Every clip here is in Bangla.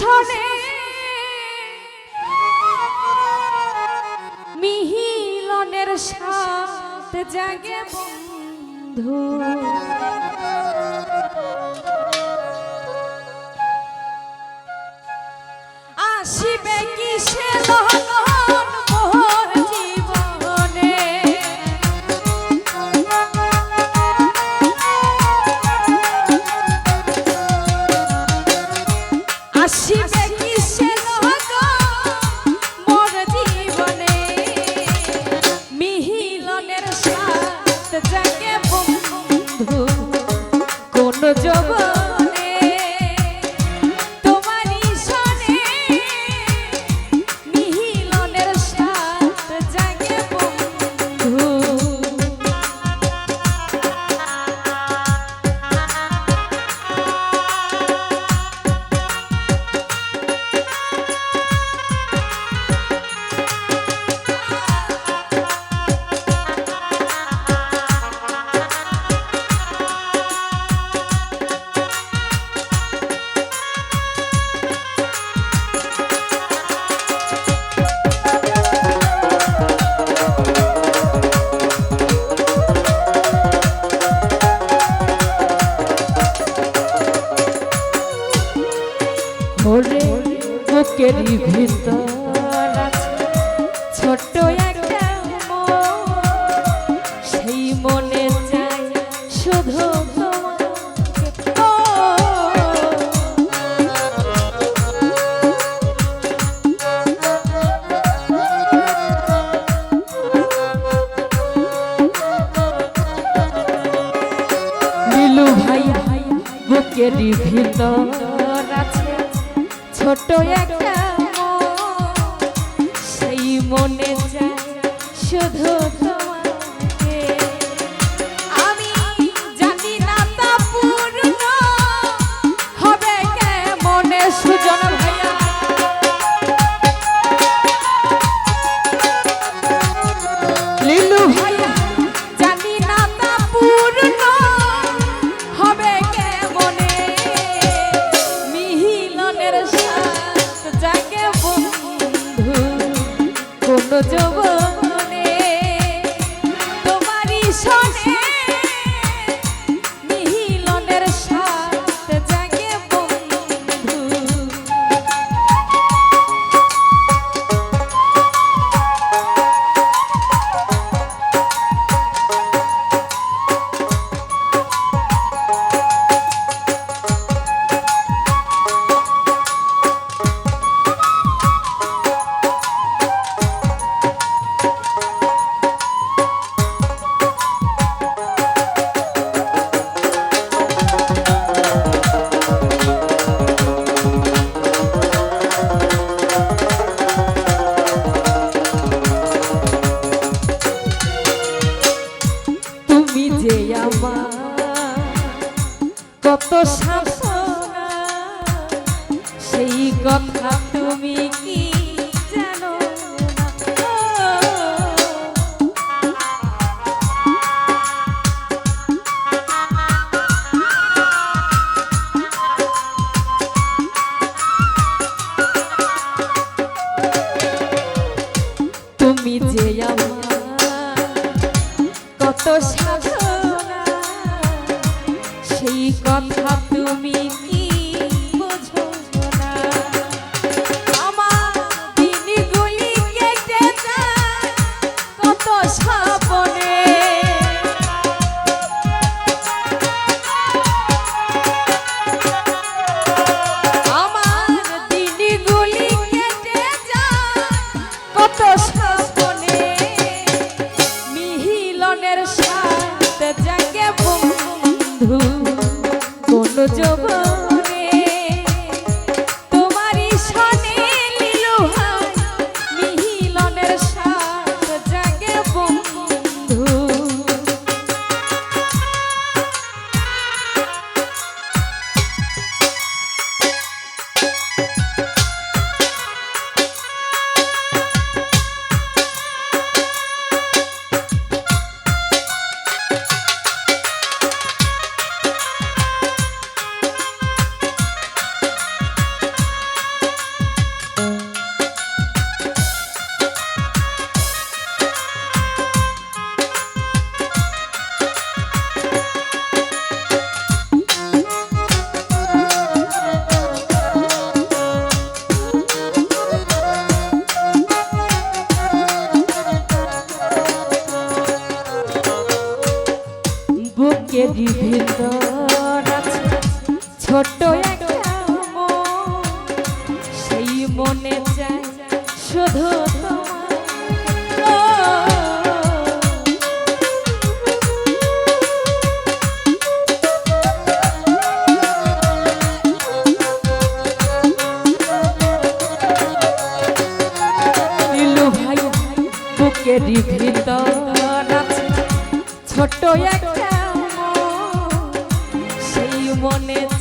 সনে মিহিলনের সাথ জাগে বন্ধু। আসিবে কি সে ছোট্ট একটা সেই মনে চাই শুধু বুকের ভিতর আছে ছোট একটা মনে যায় শুধু রোগী ভিতর আছে ছোট সেই মনে চায় শুধু বুকের ভিতর আছে ছোট একটা মেনে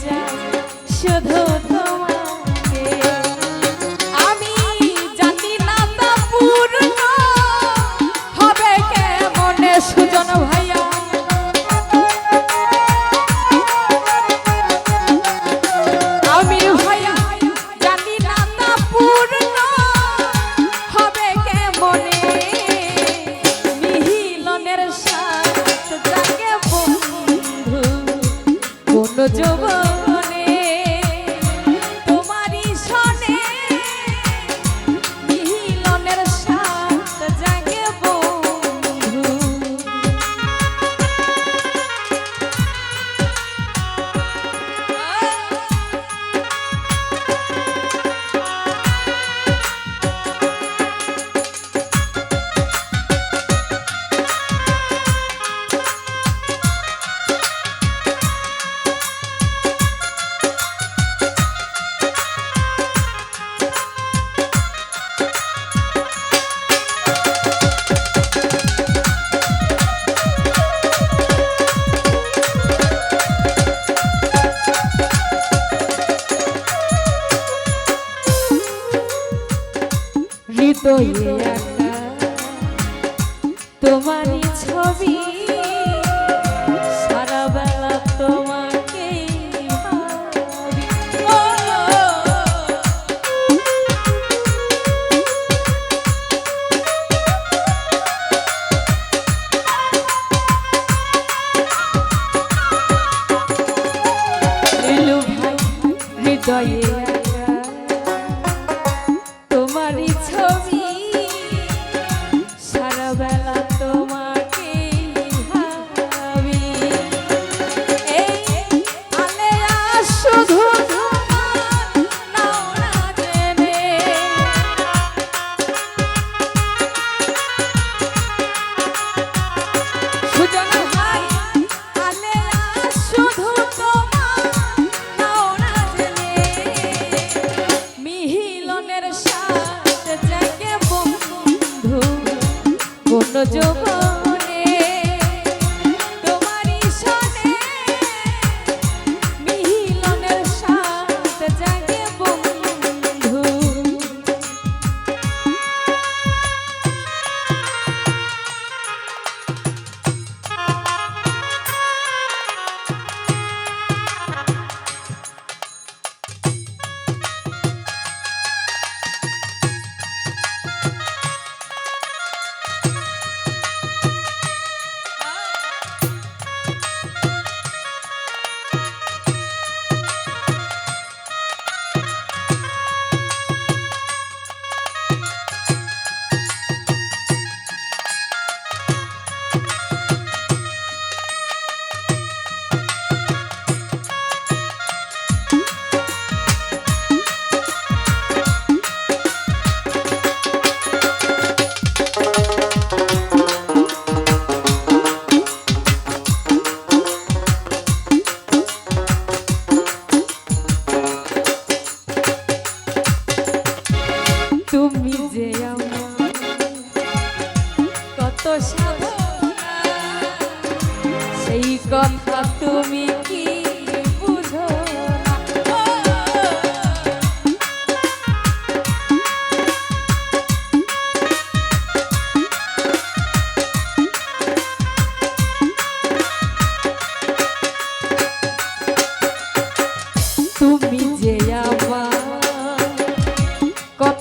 yo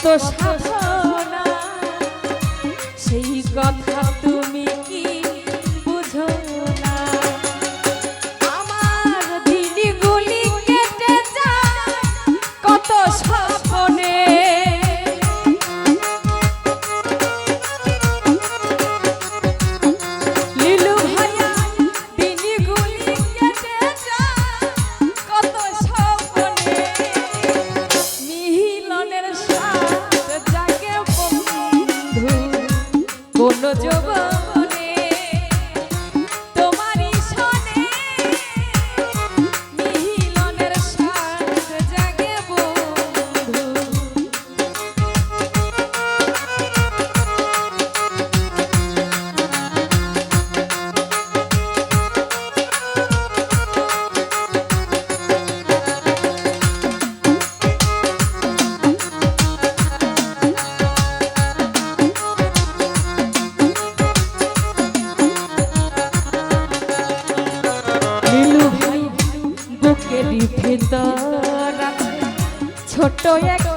그 렇. ভিতর। ছোট একটা